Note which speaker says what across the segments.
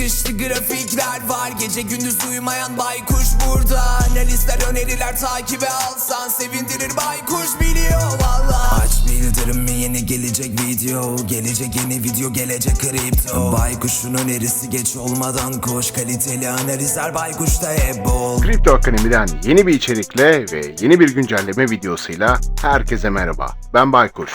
Speaker 1: Sıkıştı grafikler var Gece gündüz uyumayan baykuş burada Analizler öneriler takibe alsan Sevindirir baykuş biliyor valla Aç bildirimi yeni gelecek video Gelecek yeni video gelecek kripto Baykuşun önerisi geç olmadan koş Kaliteli analizler baykuşta hep
Speaker 2: Kripto Akademi'den yeni bir içerikle ve yeni bir güncelleme videosuyla herkese merhaba. Ben Baykuş.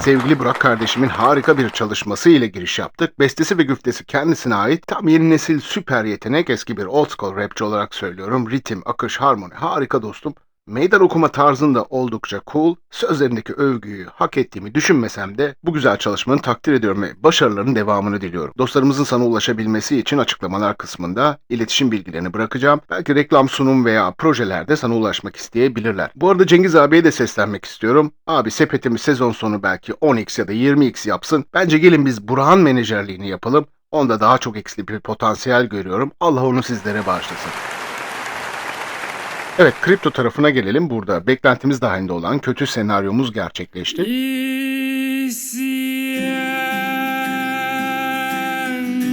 Speaker 2: Sevgili Burak kardeşimin harika bir çalışması ile giriş yaptık. Bestesi ve güftesi kendisine ait. Tam yeni nesil süper yetenek eski bir old school rapçi olarak söylüyorum. Ritim, akış, harmoni harika dostum. Meydan okuma tarzında oldukça cool, sözlerindeki övgüyü hak ettiğimi düşünmesem de bu güzel çalışmanı takdir ediyorum ve başarıların devamını diliyorum. Dostlarımızın sana ulaşabilmesi için açıklamalar kısmında iletişim bilgilerini bırakacağım. Belki reklam sunum veya projelerde sana ulaşmak isteyebilirler. Bu arada Cengiz abiye de seslenmek istiyorum. Abi sepetimiz sezon sonu belki 10x ya da 20x yapsın. Bence gelin biz Burak'ın menajerliğini yapalım. Onda daha çok eksili bir potansiyel görüyorum. Allah onu sizlere bağışlasın. Evet, kripto tarafına gelelim. Burada beklentimiz dahilinde olan kötü senaryomuz gerçekleşti.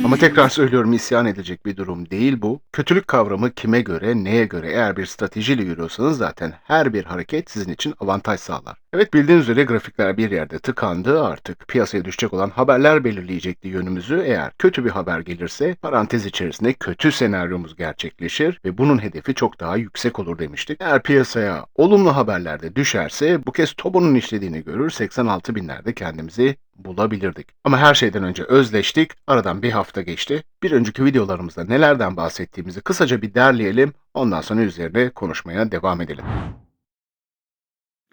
Speaker 2: Ama tekrar söylüyorum isyan edecek bir durum değil bu. Kötülük kavramı kime göre, neye göre eğer bir stratejiyle yürüyorsanız zaten her bir hareket sizin için avantaj sağlar. Evet bildiğiniz üzere grafikler bir yerde tıkandı artık piyasaya düşecek olan haberler belirleyecekti yönümüzü. Eğer kötü bir haber gelirse parantez içerisinde kötü senaryomuz gerçekleşir ve bunun hedefi çok daha yüksek olur demiştik. Eğer piyasaya olumlu haberlerde düşerse bu kez Tobo'nun işlediğini görür 86 binlerde kendimizi bulabilirdik. Ama her şeyden önce özleştik. Aradan bir hafta geçti. Bir önceki videolarımızda nelerden bahsettiğimizi kısaca bir derleyelim. Ondan sonra üzerine konuşmaya devam edelim.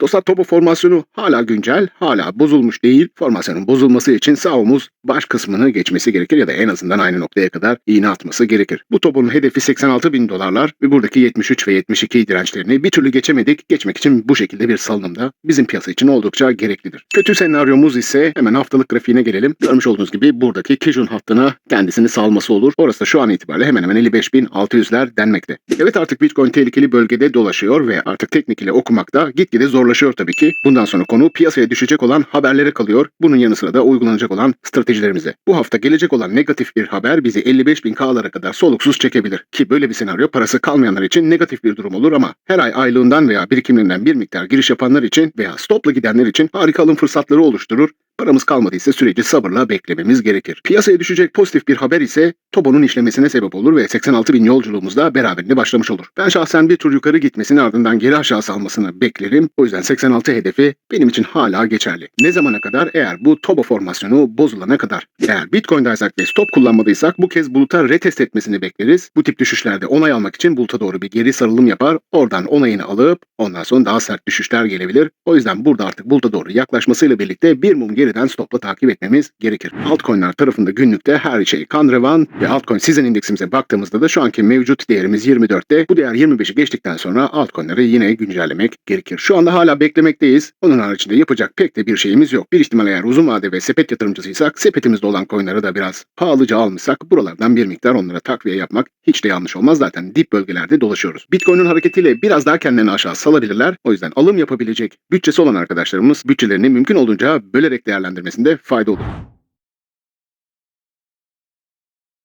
Speaker 2: Dostlar Topo formasyonu hala güncel, hala bozulmuş değil. Formasyonun bozulması için sağ omuz baş kısmını geçmesi gerekir ya da en azından aynı noktaya kadar iğne atması gerekir. Bu topun hedefi 86 bin dolarlar ve buradaki 73 ve 72 dirençlerini bir türlü geçemedik. Geçmek için bu şekilde bir salınımda bizim piyasa için oldukça gereklidir. Kötü senaryomuz ise hemen haftalık grafiğine gelelim. Görmüş olduğunuz gibi buradaki Kijun hattına kendisini salması olur. Orası da şu an itibariyle hemen hemen 55.600'ler denmekte. Evet artık Bitcoin tehlikeli bölgede dolaşıyor ve artık teknik ile okumak da gitgide zorlaşıyor tabii ki. Bundan sonra konu piyasaya düşecek olan haberlere kalıyor. Bunun yanı sıra da uygulanacak olan stratejilerimize. Bu hafta gelecek olan negatif bir haber bizi 55.000K'lara kadar soluksuz çekebilir. Ki böyle bir senaryo parası kalmayanlar için negatif bir durum olur ama her ay aylığından veya birikimlerinden bir miktar giriş yapanlar için veya stopla gidenler için harika alım fırsatları oluşturur. Paramız kalmadıysa süreci sabırla beklememiz gerekir. Piyasaya düşecek pozitif bir haber ise Tobo'nun işlemesine sebep olur ve 86 bin yolculuğumuz da beraberinde başlamış olur. Ben şahsen bir tur yukarı gitmesini ardından geri aşağı salmasını beklerim. O yüzden 86 hedefi benim için hala geçerli. Ne zamana kadar? Eğer bu Tobo formasyonu bozulana kadar. Eğer Bitcoin'daysak ve stop kullanmadıysak bu kez buluta retest etmesini bekleriz. Bu tip düşüşlerde onay almak için buluta doğru bir geri sarılım yapar. Oradan onayını alıp ondan sonra daha sert düşüşler gelebilir. O yüzden burada artık buluta doğru yaklaşmasıyla birlikte bir mum geriden stopla takip etmemiz gerekir. Altcoin'ler tarafında günlükte her şey kan revan ve altcoin season indeksimize baktığımızda da şu anki mevcut değerimiz 24'te. Bu değer 25'i geçtikten sonra altcoin'leri yine güncellemek gerekir. Şu anda hala beklemekteyiz. Onun haricinde yapacak pek de bir şeyimiz yok. Bir ihtimal eğer uzun vade ve sepet yatırımcısıysak sepetimizde olan coin'ları da biraz pahalıca almışsak buralardan bir miktar onlara takviye yapmak hiç de yanlış olmaz. Zaten dip bölgelerde dolaşıyoruz. Bitcoin'in hareketiyle biraz daha kendilerini aşağı salabilirler. O yüzden alım yapabilecek bütçesi olan arkadaşlarımız bütçelerini mümkün olduğunca bölerek değerlendirmesinde fayda olur.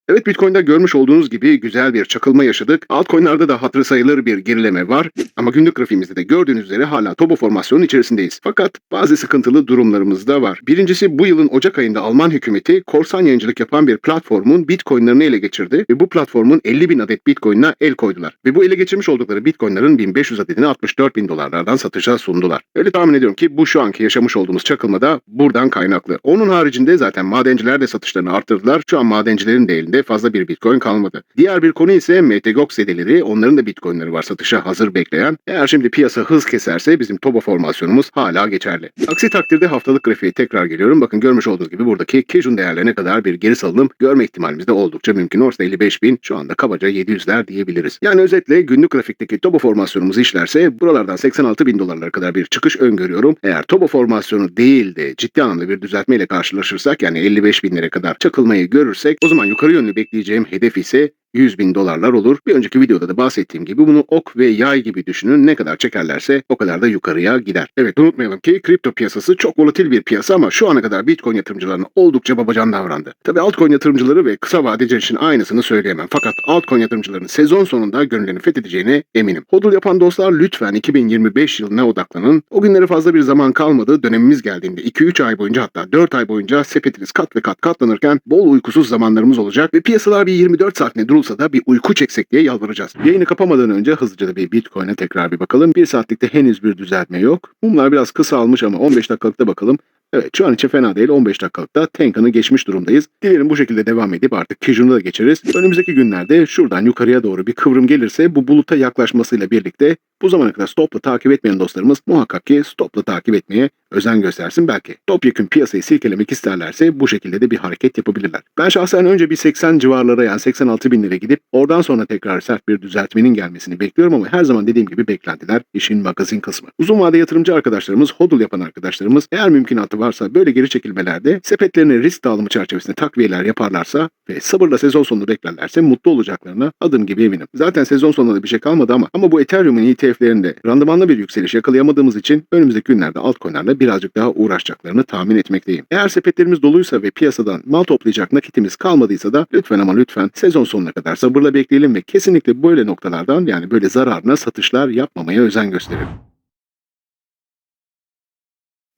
Speaker 2: Evet Bitcoin'de görmüş olduğunuz gibi güzel bir çakılma yaşadık. Altcoin'larda da hatırı sayılır bir gerileme var. Ama günlük grafiğimizde de gördüğünüz üzere hala Tobo formasyonun içerisindeyiz. Fakat bazı sıkıntılı durumlarımız da var. Birincisi bu yılın Ocak ayında Alman hükümeti korsan yayıncılık yapan bir platformun Bitcoin'lerini ele geçirdi ve bu platformun 50 bin adet Bitcoin'ine el koydular. Ve bu ele geçirmiş oldukları Bitcoin'ların 1500 adedini 64 bin dolarlardan satışa sundular. Öyle tahmin ediyorum ki bu şu anki yaşamış olduğumuz çakılma da buradan kaynaklı. Onun haricinde zaten madenciler de satışlarını arttırdılar. Şu an madencilerin de elinde fazla bir Bitcoin kalmadı. Diğer bir konu ise MTGOX sedeleri. Onların da Bitcoin'leri var satışa hazır bekleyen. Eğer şimdi piyasa hız keserse bizim Tobo formasyonumuz hala geçerli. Aksi takdirde haftalık grafiğe tekrar geliyorum. Bakın görmüş olduğunuz gibi buradaki Kijun değerlerine kadar bir geri salınım görme ihtimalimiz de oldukça mümkün. Orada 55 bin şu anda kabaca 700'ler diyebiliriz. Yani özetle günlük grafikteki Tobo formasyonumuz işlerse buralardan 86 bin dolarlara kadar bir çıkış öngörüyorum. Eğer Tobo formasyonu değil de ciddi anlamda bir düzeltmeyle karşılaşırsak yani 55 binlere kadar çakılmayı görürsek o zaman yukarı yönlü bekleyeceğim hedef ise 100 bin dolarlar olur. Bir önceki videoda da bahsettiğim gibi bunu ok ve yay gibi düşünün. Ne kadar çekerlerse o kadar da yukarıya gider. Evet unutmayalım ki kripto piyasası çok volatil bir piyasa ama şu ana kadar Bitcoin yatırımcılarına oldukça babacan davrandı. Tabii altcoin yatırımcıları ve kısa vadeciler için aynısını söyleyemem. Fakat altcoin yatırımcılarının sezon sonunda gönüllerini fethedeceğine eminim. Hodl yapan dostlar lütfen 2025 yılına odaklanın. O günlere fazla bir zaman kalmadı. Dönemimiz geldiğinde 2-3 ay boyunca hatta 4 ay boyunca sepetiniz kat ve kat katlanırken bol uykusuz zamanlarımız olacak ve piyasalar bir 24 saat ne durulsa da bir uyku çeksek diye yalvaracağız. Yayını kapamadan önce hızlıca da bir Bitcoin'e tekrar bir bakalım. 1 saatlikte henüz bir düzeltme yok. Mumlar biraz kısalmış ama 15 dakikalıkta bakalım. Evet şu an için fena değil 15 dakikalıkta Tenkan'ı geçmiş durumdayız. Dilerim bu şekilde devam edip artık Kijun'u da geçeriz. Önümüzdeki günlerde şuradan yukarıya doğru bir kıvrım gelirse bu buluta yaklaşmasıyla birlikte bu zamana kadar stopla takip etmeyen dostlarımız muhakkak ki stopla takip etmeye özen göstersin. Belki topyekun piyasayı silkelemek isterlerse bu şekilde de bir hareket yapabilirler. Ben şahsen önce bir 80 civarlara yani 86 bin lira gidip oradan sonra tekrar sert bir düzeltmenin gelmesini bekliyorum ama her zaman dediğim gibi beklentiler işin magazin kısmı. Uzun vade yatırımcı arkadaşlarımız, hodl yapan arkadaşlarımız eğer mümkünatı varsa böyle geri çekilmelerde sepetlerine risk dağılımı çerçevesinde takviyeler yaparlarsa ve sabırla sezon sonunu beklerlerse mutlu olacaklarına adım gibi eminim. Zaten sezon sonunda da bir şey kalmadı ama ama bu Ethereum'un ETF'lerinde randımanlı bir yükseliş yakalayamadığımız için önümüzdeki günlerde altcoin'lerle birazcık daha uğraşacaklarını tahmin etmekteyim. Eğer sepetlerimiz doluysa ve piyasadan mal toplayacak nakitimiz kalmadıysa da lütfen ama lütfen sezon sonuna kadar sabırla bekleyelim ve kesinlikle böyle noktalardan yani böyle zararına satışlar yapmamaya özen gösterelim.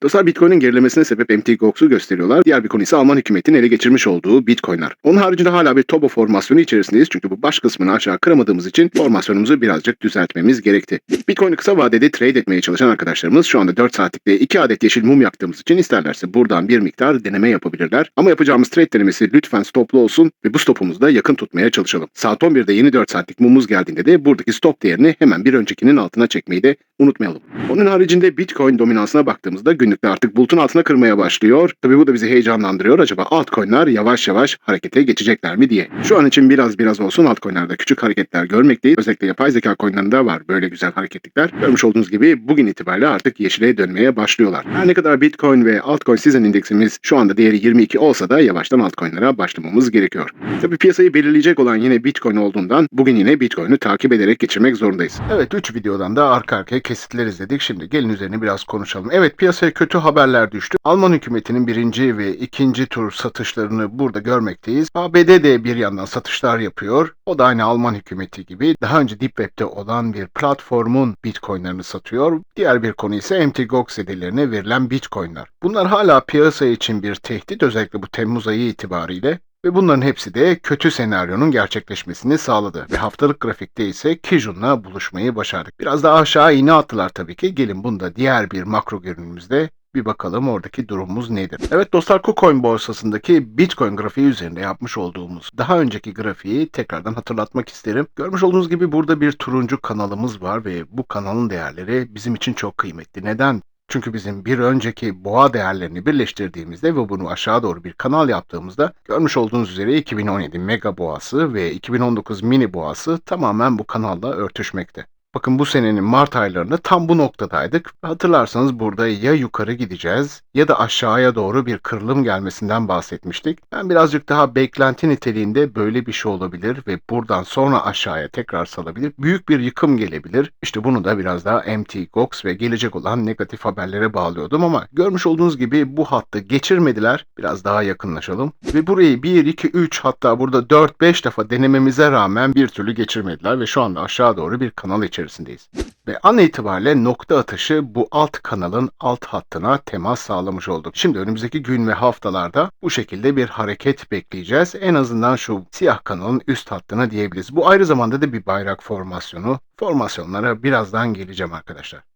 Speaker 2: Dostlar Bitcoin'in gerilemesine sebep MTGOX'u gösteriyorlar. Diğer bir konu ise Alman hükümetinin ele geçirmiş olduğu Bitcoin'ler. Onun haricinde hala bir Tobo formasyonu içerisindeyiz. Çünkü bu baş kısmını aşağı kıramadığımız için formasyonumuzu birazcık düzeltmemiz gerekti. Bitcoin'i kısa vadede trade etmeye çalışan arkadaşlarımız şu anda 4 saatlikte 2 adet yeşil mum yaktığımız için isterlerse buradan bir miktar deneme yapabilirler. Ama yapacağımız trade denemesi lütfen stoplu olsun ve bu stopumuzu da yakın tutmaya çalışalım. Saat 11'de yeni 4 saatlik mumumuz geldiğinde de buradaki stop değerini hemen bir öncekinin altına çekmeyi de unutmayalım. Onun haricinde Bitcoin dominansına baktığımızda günlükte artık bulutun altına kırmaya başlıyor. Tabii bu da bizi heyecanlandırıyor. Acaba altcoin'ler yavaş yavaş harekete geçecekler mi diye. Şu an için biraz biraz olsun altcoin'lerde küçük hareketler görmekteyiz. Özellikle yapay zeka coin'lerinde var böyle güzel hareketlikler. Görmüş olduğunuz gibi bugün itibariyle artık yeşile dönmeye başlıyorlar. Her ne kadar Bitcoin ve altcoin season indeksimiz şu anda değeri 22 olsa da yavaştan altcoin'lere başlamamız gerekiyor. Tabii piyasayı belirleyecek olan yine Bitcoin olduğundan bugün yine Bitcoin'i takip ederek geçirmek zorundayız. Evet 3 videodan da arka arkaya kesitler izledik. Şimdi gelin üzerine biraz konuşalım. Evet piyasaya kötü haberler düştü. Alman hükümetinin birinci ve ikinci tur satışlarını burada görmekteyiz. ABD de bir yandan satışlar yapıyor. O da aynı Alman hükümeti gibi daha önce Deep Web'de olan bir platformun bitcoinlerini satıyor. Diğer bir konu ise MTGOX sedelerine verilen bitcoinler. Bunlar hala piyasa için bir tehdit özellikle bu Temmuz ayı itibariyle. Ve bunların hepsi de kötü senaryonun gerçekleşmesini sağladı. Ve haftalık grafikte ise Kijun'la buluşmayı başardık. Biraz daha aşağı iğne attılar tabii ki. Gelin bunda diğer bir makro görünümümüzde bir bakalım oradaki durumumuz nedir? Evet dostlar KuCoin borsasındaki Bitcoin grafiği üzerinde yapmış olduğumuz daha önceki grafiği tekrardan hatırlatmak isterim. Görmüş olduğunuz gibi burada bir turuncu kanalımız var ve bu kanalın değerleri bizim için çok kıymetli. Neden? Çünkü bizim bir önceki boğa değerlerini birleştirdiğimizde ve bunu aşağı doğru bir kanal yaptığımızda görmüş olduğunuz üzere 2017 mega boğası ve 2019 mini boğası tamamen bu kanalla örtüşmekte. Bakın bu senenin Mart aylarında tam bu noktadaydık. Hatırlarsanız burada ya yukarı gideceğiz ya da aşağıya doğru bir kırılım gelmesinden bahsetmiştik. Ben birazcık daha beklenti niteliğinde böyle bir şey olabilir ve buradan sonra aşağıya tekrar salabilir. Büyük bir yıkım gelebilir. İşte bunu da biraz daha MT, GOX ve gelecek olan negatif haberlere bağlıyordum ama görmüş olduğunuz gibi bu hattı geçirmediler. Biraz daha yakınlaşalım. Ve burayı 1, 2, 3 hatta burada 4-5 defa denememize rağmen bir türlü geçirmediler ve şu anda aşağı doğru bir kanal içerisindeyiz. Ve an itibariyle nokta atışı bu alt kanalın alt hattına temas sağlamış olduk. Şimdi önümüzdeki gün ve haftalarda bu şekilde bir hareket bekleyeceğiz. En azından şu siyah kanalın üst hattına diyebiliriz. Bu ayrı zamanda da bir bayrak formasyonu. Formasyonlara birazdan geleceğim arkadaşlar.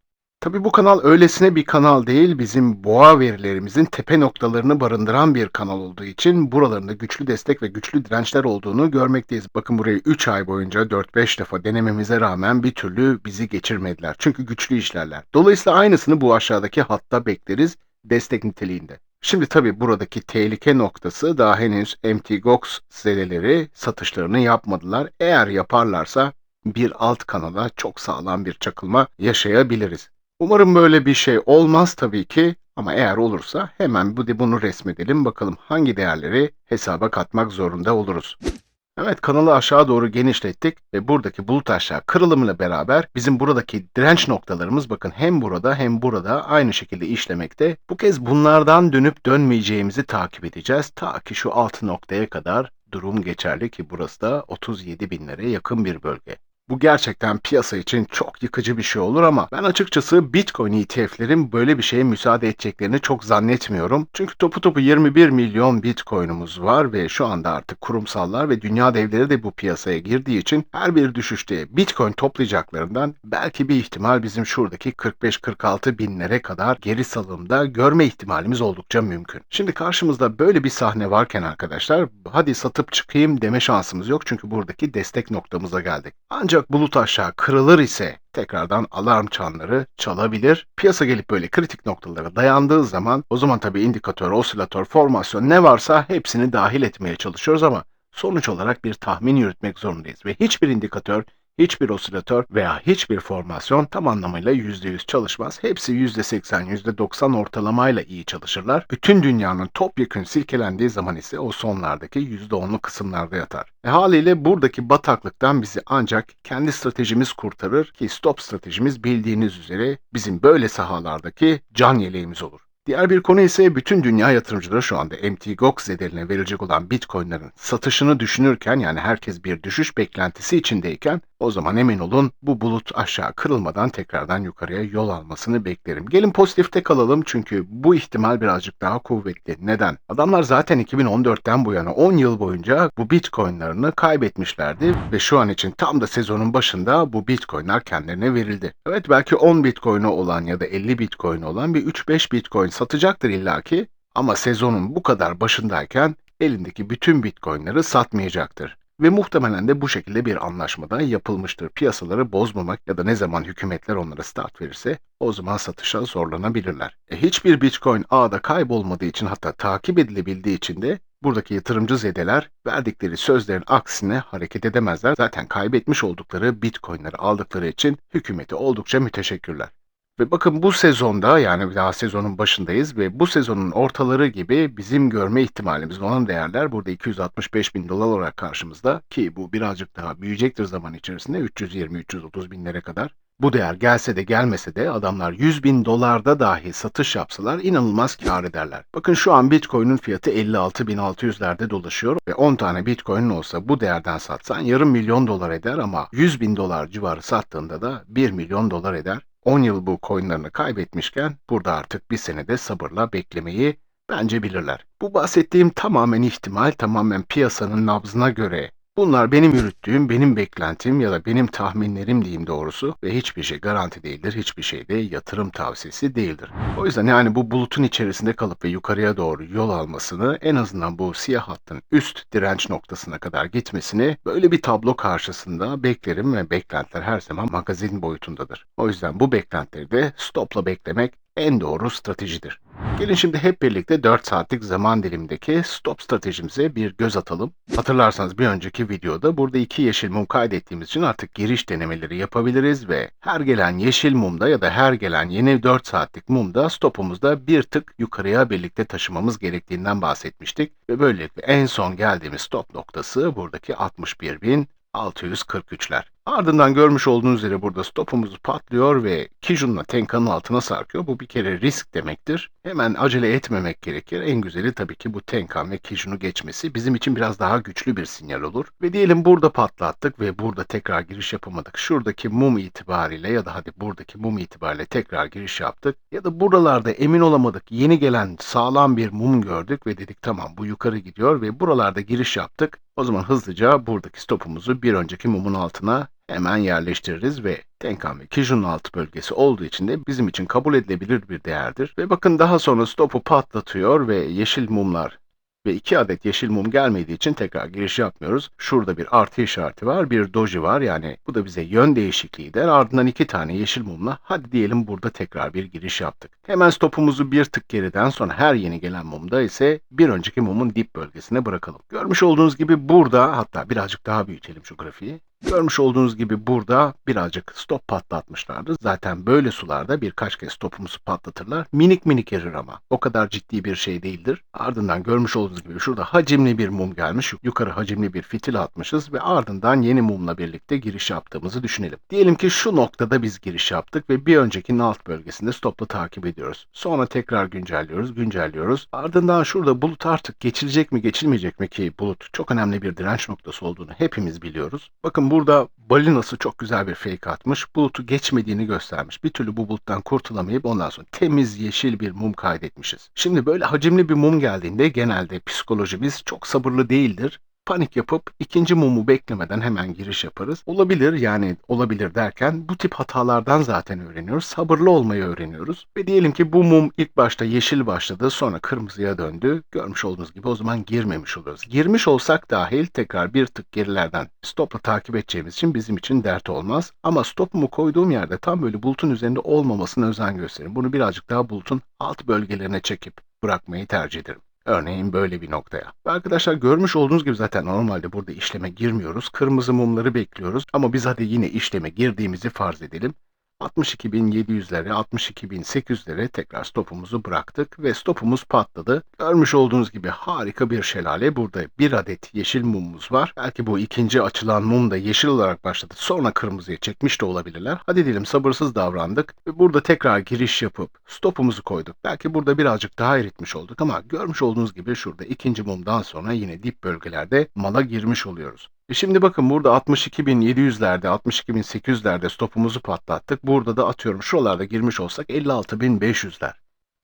Speaker 2: Tabi bu kanal öylesine bir kanal değil, bizim boğa verilerimizin tepe noktalarını barındıran bir kanal olduğu için buralarında güçlü destek ve güçlü dirençler olduğunu görmekteyiz. Bakın burayı 3 ay boyunca 4-5 defa denememize rağmen bir türlü bizi geçirmediler. Çünkü güçlü işlerler. Dolayısıyla aynısını bu aşağıdaki hatta bekleriz destek niteliğinde. Şimdi tabi buradaki tehlike noktası daha henüz MTGOX zedeleri satışlarını yapmadılar. Eğer yaparlarsa bir alt kanala çok sağlam bir çakılma yaşayabiliriz. Umarım böyle bir şey olmaz tabii ki ama eğer olursa hemen bu bunu resmedelim bakalım hangi değerleri hesaba katmak zorunda oluruz. Evet kanalı aşağı doğru genişlettik ve buradaki bulut aşağı kırılımıyla beraber bizim buradaki direnç noktalarımız bakın hem burada hem burada aynı şekilde işlemekte. Bu kez bunlardan dönüp dönmeyeceğimizi takip edeceğiz. Ta ki şu altı noktaya kadar durum geçerli ki burası da 37 binlere yakın bir bölge. Bu gerçekten piyasa için çok yıkıcı bir şey olur ama ben açıkçası Bitcoin ETF'lerin böyle bir şeye müsaade edeceklerini çok zannetmiyorum. Çünkü topu topu 21 milyon Bitcoin'umuz var ve şu anda artık kurumsallar ve dünya devleri de bu piyasaya girdiği için her bir düşüşte Bitcoin toplayacaklarından belki bir ihtimal bizim şuradaki 45-46 binlere kadar geri salımda görme ihtimalimiz oldukça mümkün. Şimdi karşımızda böyle bir sahne varken arkadaşlar hadi satıp çıkayım deme şansımız yok çünkü buradaki destek noktamıza geldik. Ancak bulut aşağı kırılır ise tekrardan alarm çanları çalabilir. Piyasa gelip böyle kritik noktalara dayandığı zaman o zaman tabii indikatör, osilatör, formasyon ne varsa hepsini dahil etmeye çalışıyoruz ama sonuç olarak bir tahmin yürütmek zorundayız ve hiçbir indikatör Hiçbir osilatör veya hiçbir formasyon tam anlamıyla %100 çalışmaz. Hepsi %80, %90 ortalamayla iyi çalışırlar. Bütün dünyanın topyekün silkelendiği zaman ise o sonlardaki %10'lu kısımlarda yatar. E haliyle buradaki bataklıktan bizi ancak kendi stratejimiz kurtarır ki stop stratejimiz bildiğiniz üzere bizim böyle sahalardaki can yeleğimiz olur. Diğer bir konu ise bütün dünya yatırımcıları şu anda MT Gox zedeline verilecek olan Bitcoin'lerin satışını düşünürken yani herkes bir düşüş beklentisi içindeyken o zaman emin olun bu bulut aşağı kırılmadan tekrardan yukarıya yol almasını beklerim. Gelin pozitifte kalalım çünkü bu ihtimal birazcık daha kuvvetli. Neden? Adamlar zaten 2014'ten bu yana 10 yıl boyunca bu Bitcoin'larını kaybetmişlerdi ve şu an için tam da sezonun başında bu Bitcoin'ler kendilerine verildi. Evet belki 10 Bitcoin'i olan ya da 50 Bitcoin'i olan bir 3-5 Bitcoin satacaktır illaki ama sezonun bu kadar başındayken elindeki bütün Bitcoin'leri satmayacaktır. Ve muhtemelen de bu şekilde bir anlaşmada yapılmıştır. Piyasaları bozmamak ya da ne zaman hükümetler onlara start verirse o zaman satışa zorlanabilirler. E, hiçbir Bitcoin ağda kaybolmadığı için hatta takip edilebildiği için de buradaki yatırımcı zedeler verdikleri sözlerin aksine hareket edemezler. Zaten kaybetmiş oldukları Bitcoin'leri aldıkları için hükümete oldukça müteşekkirler. Ve bakın bu sezonda yani daha sezonun başındayız ve bu sezonun ortaları gibi bizim görme ihtimalimiz olan değerler burada 265 bin dolar olarak karşımızda ki bu birazcık daha büyüyecektir zaman içerisinde 320-330 binlere kadar. Bu değer gelse de gelmese de adamlar 100 bin dolarda dahi satış yapsalar inanılmaz kar ederler. Bakın şu an Bitcoin'in fiyatı 56.600'lerde dolaşıyor ve 10 tane Bitcoin'in olsa bu değerden satsan yarım milyon dolar eder ama 100 bin dolar civarı sattığında da 1 milyon dolar eder. 10 yıl bu coinlerini kaybetmişken burada artık bir senede sabırla beklemeyi bence bilirler. Bu bahsettiğim tamamen ihtimal, tamamen piyasanın nabzına göre Bunlar benim yürüttüğüm, benim beklentim ya da benim tahminlerim diyeyim doğrusu ve hiçbir şey garanti değildir, hiçbir şey de yatırım tavsiyesi değildir. O yüzden yani bu bulutun içerisinde kalıp ve yukarıya doğru yol almasını en azından bu siyah hattın üst direnç noktasına kadar gitmesini böyle bir tablo karşısında beklerim ve beklentiler her zaman magazin boyutundadır. O yüzden bu beklentileri de stopla beklemek en doğru stratejidir. Gelin şimdi hep birlikte 4 saatlik zaman dilimindeki stop stratejimize bir göz atalım. Hatırlarsanız bir önceki videoda burada iki yeşil mum kaydettiğimiz için artık giriş denemeleri yapabiliriz ve her gelen yeşil mumda ya da her gelen yeni 4 saatlik mumda stopumuzda bir tık yukarıya birlikte taşımamız gerektiğinden bahsetmiştik. Ve böylelikle en son geldiğimiz stop noktası buradaki 61.643'ler. Ardından görmüş olduğunuz üzere burada stopumuz patlıyor ve Kijun'la Tenka'nın altına sarkıyor. Bu bir kere risk demektir. Hemen acele etmemek gerekir. En güzeli tabii ki bu Tenkan ve Kijun'u geçmesi bizim için biraz daha güçlü bir sinyal olur. Ve diyelim burada patlattık ve burada tekrar giriş yapamadık. Şuradaki mum itibariyle ya da hadi buradaki mum itibariyle tekrar giriş yaptık. Ya da buralarda emin olamadık. Yeni gelen sağlam bir mum gördük ve dedik tamam bu yukarı gidiyor ve buralarda giriş yaptık. O zaman hızlıca buradaki stopumuzu bir önceki mumun altına hemen yerleştiririz ve Tenkan ve Kijun'un altı bölgesi olduğu için de bizim için kabul edilebilir bir değerdir. Ve bakın daha sonra stopu patlatıyor ve yeşil mumlar ve iki adet yeşil mum gelmediği için tekrar giriş yapmıyoruz. Şurada bir artı işareti var, bir doji var yani bu da bize yön değişikliği der. Ardından iki tane yeşil mumla hadi diyelim burada tekrar bir giriş yaptık. Hemen stopumuzu bir tık geriden sonra her yeni gelen mumda ise bir önceki mumun dip bölgesine bırakalım. Görmüş olduğunuz gibi burada hatta birazcık daha büyütelim şu grafiği. Görmüş olduğunuz gibi burada birazcık stop patlatmışlardı. Zaten böyle sularda birkaç kez stopumuzu patlatırlar. Minik minik erir ama. O kadar ciddi bir şey değildir. Ardından görmüş olduğunuz gibi şurada hacimli bir mum gelmiş. Yukarı hacimli bir fitil atmışız ve ardından yeni mumla birlikte giriş yaptığımızı düşünelim. Diyelim ki şu noktada biz giriş yaptık ve bir öncekinin alt bölgesinde stopla takip ediyoruz. Sonra tekrar güncelliyoruz, güncelliyoruz. Ardından şurada bulut artık geçilecek mi geçilmeyecek mi ki bulut çok önemli bir direnç noktası olduğunu hepimiz biliyoruz. Bakın burada balinası çok güzel bir fake atmış. Bulutu geçmediğini göstermiş. Bir türlü bu buluttan kurtulamayıp ondan sonra temiz yeşil bir mum kaydetmişiz. Şimdi böyle hacimli bir mum geldiğinde genelde psikolojimiz çok sabırlı değildir panik yapıp ikinci mumu beklemeden hemen giriş yaparız. Olabilir yani olabilir derken bu tip hatalardan zaten öğreniyoruz. Sabırlı olmayı öğreniyoruz. Ve diyelim ki bu mum ilk başta yeşil başladı sonra kırmızıya döndü. Görmüş olduğunuz gibi o zaman girmemiş oluyoruz. Girmiş olsak dahil tekrar bir tık gerilerden stopla takip edeceğimiz için bizim için dert olmaz. Ama stopumu koyduğum yerde tam böyle bulutun üzerinde olmamasına özen gösterin. Bunu birazcık daha bulutun alt bölgelerine çekip bırakmayı tercih ederim. Örneğin böyle bir noktaya. Arkadaşlar görmüş olduğunuz gibi zaten normalde burada işleme girmiyoruz. Kırmızı mumları bekliyoruz. Ama biz hadi yine işleme girdiğimizi farz edelim. 62.700'lere, 62.800'lere tekrar stopumuzu bıraktık ve stopumuz patladı. Görmüş olduğunuz gibi harika bir şelale. Burada bir adet yeşil mumumuz var. Belki bu ikinci açılan mum da yeşil olarak başladı. Sonra kırmızıya çekmiş de olabilirler. Hadi diyelim sabırsız davrandık ve burada tekrar giriş yapıp stopumuzu koyduk. Belki burada birazcık daha eritmiş olduk ama görmüş olduğunuz gibi şurada ikinci mumdan sonra yine dip bölgelerde mala girmiş oluyoruz. E şimdi bakın burada 62.700'lerde, 62.800'lerde stopumuzu patlattık. Burada da atıyorum şuralarda girmiş olsak 56.500'ler.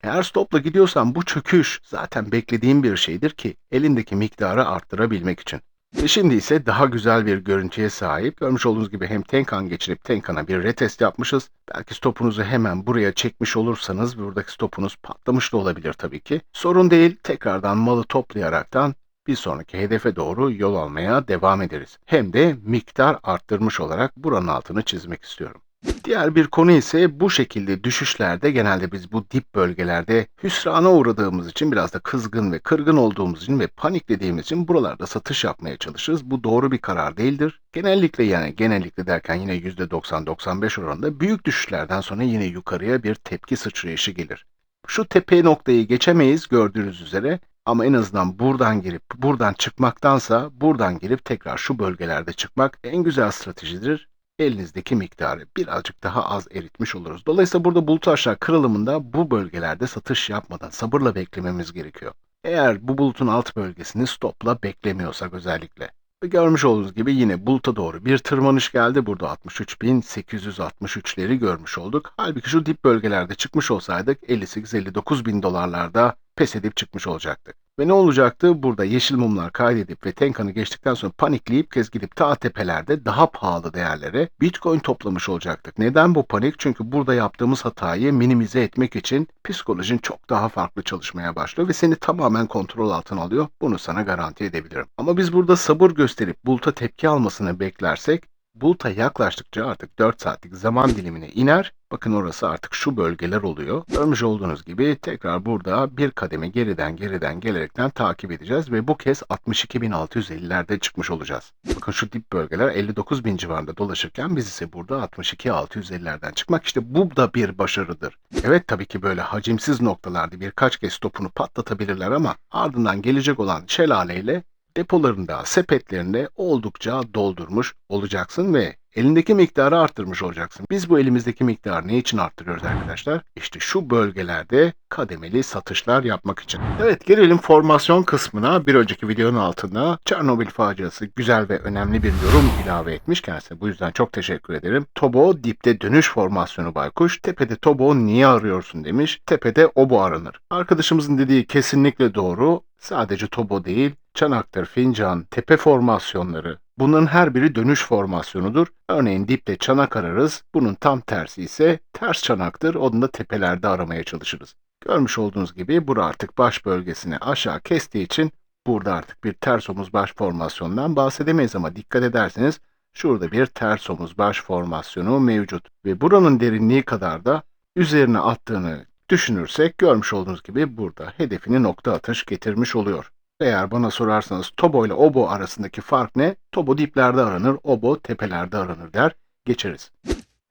Speaker 2: Eğer stopla gidiyorsan bu çöküş zaten beklediğim bir şeydir ki elindeki miktarı arttırabilmek için. Ve şimdi ise daha güzel bir görüntüye sahip. Görmüş olduğunuz gibi hem Tenkan geçirip Tenkan'a bir retest yapmışız. Belki stopunuzu hemen buraya çekmiş olursanız buradaki stopunuz patlamış da olabilir tabii ki. Sorun değil tekrardan malı toplayaraktan bir sonraki hedefe doğru yol almaya devam ederiz. Hem de miktar arttırmış olarak buranın altını çizmek istiyorum. Diğer bir konu ise bu şekilde düşüşlerde genelde biz bu dip bölgelerde hüsrana uğradığımız için biraz da kızgın ve kırgın olduğumuz için ve paniklediğimiz için buralarda satış yapmaya çalışırız. Bu doğru bir karar değildir. Genellikle yani genellikle derken yine %90-95 oranında büyük düşüşlerden sonra yine yukarıya bir tepki sıçrayışı gelir. Şu tepe noktayı geçemeyiz gördüğünüz üzere ama en azından buradan girip buradan çıkmaktansa buradan girip tekrar şu bölgelerde çıkmak en güzel stratejidir. Elinizdeki miktarı birazcık daha az eritmiş oluruz. Dolayısıyla burada bulut aşağı kırılımında bu bölgelerde satış yapmadan sabırla beklememiz gerekiyor. Eğer bu bulutun alt bölgesini stopla beklemiyorsak özellikle. Görmüş olduğunuz gibi yine buluta doğru bir tırmanış geldi. Burada 63.863'leri görmüş olduk. Halbuki şu dip bölgelerde çıkmış olsaydık 58-59 bin dolarlarda pes edip çıkmış olacaktık. Ve ne olacaktı? Burada yeşil mumlar kaydedip ve Tenkan'ı geçtikten sonra panikleyip kez gidip ta tepelerde daha pahalı değerlere Bitcoin toplamış olacaktık. Neden bu panik? Çünkü burada yaptığımız hatayı minimize etmek için psikolojin çok daha farklı çalışmaya başlıyor ve seni tamamen kontrol altına alıyor. Bunu sana garanti edebilirim. Ama biz burada sabır gösterip buluta tepki almasını beklersek Buluta yaklaştıkça artık 4 saatlik zaman dilimine iner. Bakın orası artık şu bölgeler oluyor. Görmüş olduğunuz gibi tekrar burada bir kademe geriden geriden gelerekten takip edeceğiz ve bu kez 62.650'lerde çıkmış olacağız. Bakın şu dip bölgeler 59.000 civarında dolaşırken biz ise burada 62.650'lerden çıkmak işte bu da bir başarıdır. Evet tabii ki böyle hacimsiz noktalarda birkaç kez topunu patlatabilirler ama ardından gelecek olan şelaleyle depolarında, sepetlerinde oldukça doldurmuş olacaksın ve elindeki miktarı arttırmış olacaksın. Biz bu elimizdeki miktarı ne için arttırıyoruz arkadaşlar? İşte şu bölgelerde kademeli satışlar yapmak için. Evet gelelim formasyon kısmına. Bir önceki videonun altına Çernobil faciası güzel ve önemli bir yorum ilave etmiş. Kendisine bu yüzden çok teşekkür ederim. Tobo dipte dönüş formasyonu baykuş. Tepede Tobo niye arıyorsun demiş. Tepede obo aranır. Arkadaşımızın dediği kesinlikle doğru. Sadece Tobo değil, çanaktır, fincan, tepe formasyonları. Bunların her biri dönüş formasyonudur. Örneğin dipte çanak ararız. Bunun tam tersi ise ters çanaktır. Onu da tepelerde aramaya çalışırız. Görmüş olduğunuz gibi bura artık baş bölgesini aşağı kestiği için burada artık bir ters omuz baş formasyonundan bahsedemeyiz ama dikkat ederseniz şurada bir ters omuz baş formasyonu mevcut. Ve buranın derinliği kadar da üzerine attığını düşünürsek görmüş olduğunuz gibi burada hedefini nokta atış getirmiş oluyor. Eğer bana sorarsanız Tobo ile Obo arasındaki fark ne? Tobo diplerde aranır, Obo tepelerde aranır der. Geçeriz.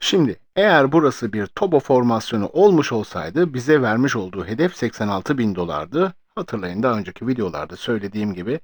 Speaker 2: Şimdi eğer burası bir Tobo formasyonu olmuş olsaydı bize vermiş olduğu hedef 86 bin dolardı. Hatırlayın daha önceki videolarda söylediğim gibi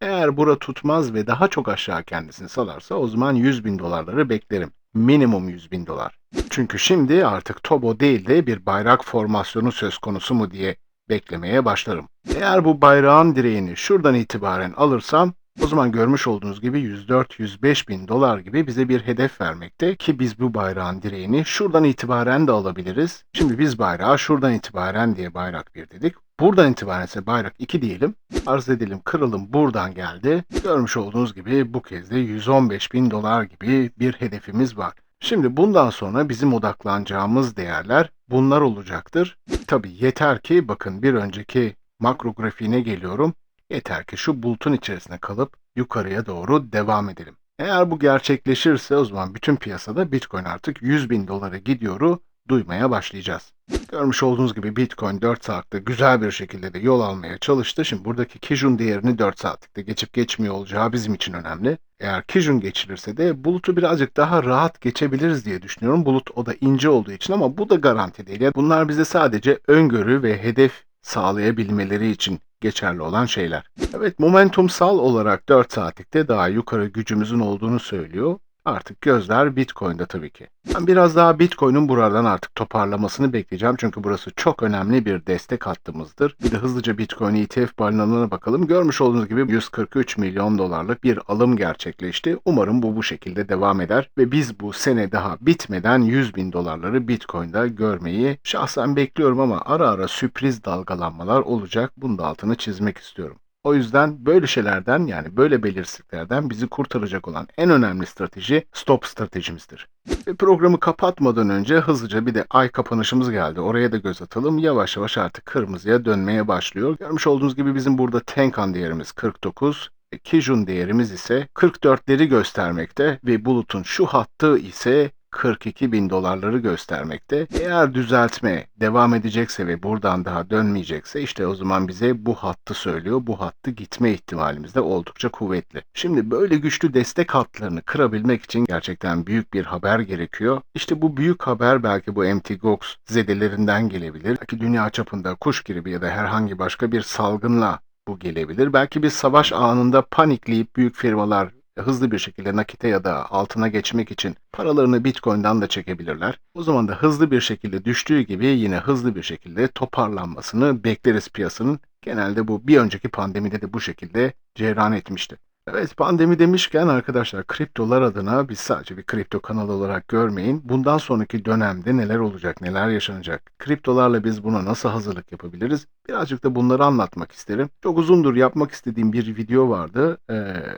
Speaker 2: eğer bura tutmaz ve daha çok aşağı kendisini salarsa o zaman 100 bin dolarları beklerim. Minimum 100 bin dolar. Çünkü şimdi artık Tobo değil de bir bayrak formasyonu söz konusu mu diye beklemeye başlarım. Eğer bu bayrağın direğini şuradan itibaren alırsam o zaman görmüş olduğunuz gibi 104-105 bin dolar gibi bize bir hedef vermekte ki biz bu bayrağın direğini şuradan itibaren de alabiliriz. Şimdi biz bayrağı şuradan itibaren diye bayrak 1 dedik. Buradan itibaren ise bayrak 2 diyelim. Arz edelim kırılım buradan geldi. Görmüş olduğunuz gibi bu kez de 115 bin dolar gibi bir hedefimiz var. Şimdi bundan sonra bizim odaklanacağımız değerler bunlar olacaktır. Tabi yeter ki bakın bir önceki makro grafiğine geliyorum. Yeter ki şu bulutun içerisine kalıp yukarıya doğru devam edelim. Eğer bu gerçekleşirse o zaman bütün piyasada Bitcoin artık 100 bin dolara gidiyoru duymaya başlayacağız. Görmüş olduğunuz gibi Bitcoin 4 saatte güzel bir şekilde de yol almaya çalıştı. Şimdi buradaki Kijun değerini 4 saatlikte geçip geçmiyor olacağı bizim için önemli. Eğer Kijun geçilirse de bulutu birazcık daha rahat geçebiliriz diye düşünüyorum. Bulut o da ince olduğu için ama bu da garanti değil. Bunlar bize sadece öngörü ve hedef sağlayabilmeleri için geçerli olan şeyler. Evet momentumsal olarak 4 saatlikte daha yukarı gücümüzün olduğunu söylüyor. Artık gözler Bitcoin'de tabii ki. Ben biraz daha Bitcoin'in buradan artık toparlamasını bekleyeceğim. Çünkü burası çok önemli bir destek hattımızdır. Bir de hızlıca Bitcoin ETF balinalarına bakalım. Görmüş olduğunuz gibi 143 milyon dolarlık bir alım gerçekleşti. Umarım bu bu şekilde devam eder. Ve biz bu sene daha bitmeden 100 bin dolarları Bitcoin'de görmeyi şahsen bekliyorum ama ara ara sürpriz dalgalanmalar olacak. Bunun da altını çizmek istiyorum. O yüzden böyle şeylerden yani böyle belirsizliklerden bizi kurtaracak olan en önemli strateji stop stratejimizdir. Ve programı kapatmadan önce hızlıca bir de ay kapanışımız geldi. Oraya da göz atalım. Yavaş yavaş artık kırmızıya dönmeye başlıyor. Görmüş olduğunuz gibi bizim burada Tenkan değerimiz 49. ve Kijun değerimiz ise 44'leri göstermekte ve bulutun şu hattı ise 42 bin dolarları göstermekte. Eğer düzeltme devam edecekse ve buradan daha dönmeyecekse işte o zaman bize bu hattı söylüyor. Bu hattı gitme ihtimalimiz de oldukça kuvvetli. Şimdi böyle güçlü destek hatlarını kırabilmek için gerçekten büyük bir haber gerekiyor. İşte bu büyük haber belki bu MTGOX zedelerinden gelebilir. Belki dünya çapında kuş gribi ya da herhangi başka bir salgınla bu gelebilir. Belki bir savaş anında panikleyip büyük firmalar hızlı bir şekilde nakite ya da altına geçmek için paralarını Bitcoin'dan da çekebilirler. O zaman da hızlı bir şekilde düştüğü gibi yine hızlı bir şekilde toparlanmasını bekleriz piyasanın. Genelde bu bir önceki pandemide de bu şekilde cereyan etmişti. Evet pandemi demişken arkadaşlar kriptolar adına biz sadece bir kripto kanalı olarak görmeyin. Bundan sonraki dönemde neler olacak, neler yaşanacak? Kriptolarla biz buna nasıl hazırlık yapabiliriz? Birazcık da bunları anlatmak isterim. Çok uzundur yapmak istediğim bir video vardı. Ee,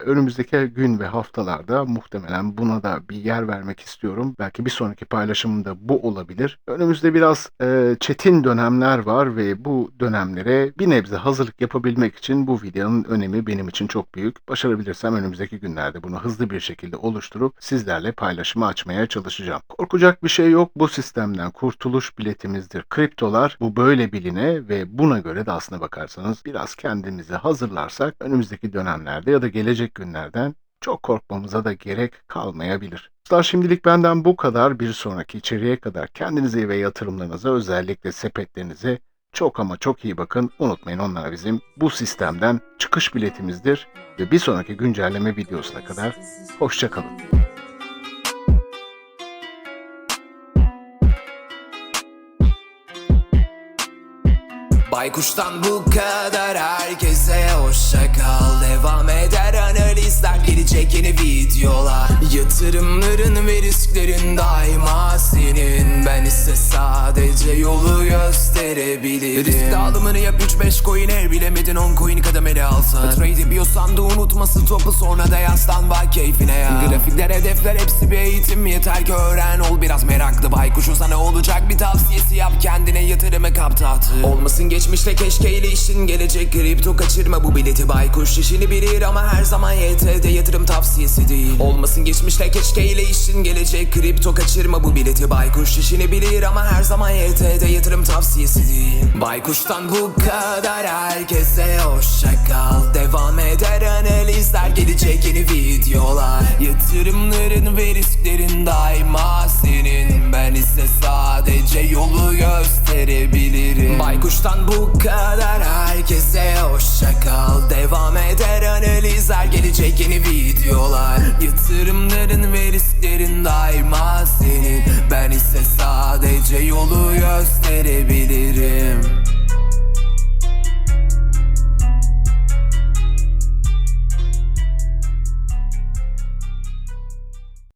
Speaker 2: önümüzdeki gün ve haftalarda muhtemelen buna da bir yer vermek istiyorum. Belki bir sonraki paylaşımımda bu olabilir. Önümüzde biraz e, çetin dönemler var ve bu dönemlere bir nebze hazırlık yapabilmek için bu videonun önemi benim için çok büyük. Başarabilirsem önümüzdeki günlerde bunu hızlı bir şekilde oluşturup sizlerle paylaşımı açmaya çalışacağım. Korkacak bir şey yok. Bu sistemden kurtuluş biletimizdir. Kriptolar bu böyle biline ve buna göre de aslına bakarsanız biraz kendimizi hazırlarsak önümüzdeki dönemlerde ya da gelecek günlerden çok korkmamıza da gerek kalmayabilir. Dostlar şimdilik benden bu kadar. Bir sonraki içeriye kadar kendinize ve yatırımlarınıza özellikle sepetlerinize çok ama çok iyi bakın. Unutmayın onlar bizim bu sistemden çıkış biletimizdir. Ve bir sonraki güncelleme videosuna kadar hoşçakalın.
Speaker 1: Baykuş'tan bu kadar herkese hoşça kal. Devam eder analizler gelecek yeni videolar. Yatırımların ve risklerin daima senin. Ben ise sadece yolu gösterebilirim. Risk dağılımını yap 3-5 coin eğer bilemedin 10 coin kademeli alsın Trade ediyorsan da unutması topu sonra da yaslan bak keyfine ya Grafikler hedefler hepsi bir eğitim. Yeter ki öğren ol biraz meraklı. Baykuş'un sana olacak bir tavsiyesi yap kendine yatırımı kap tahtı Olmasın geçmişte keşke ilişkin gelecek. Kripto kaçırma bu bileti baykuş. İşini bilir ama her zaman YT'de yatırım tavsiyesi değil. Olmasın geçmiş geçmişte keşke ile işin gelecek Kripto kaçırma bu bileti Baykuş. İşini bilir ama her zaman YT'de yatırım tavsiyesi değil. Baykuş'tan bu kadar herkese hoşça kal. Devam eder analizler gelecek yeni videolar. Yatırımların ve risklerin daima senin. Ben ise sadece yolu gösterebilirim. Baykuş'tan bu kadar herkese hoşça kal. Devam eder analizler gelecek yeni videolar. Yatırımların ve risklerin daima senin. Ben ise sadece yolu gösterebilirim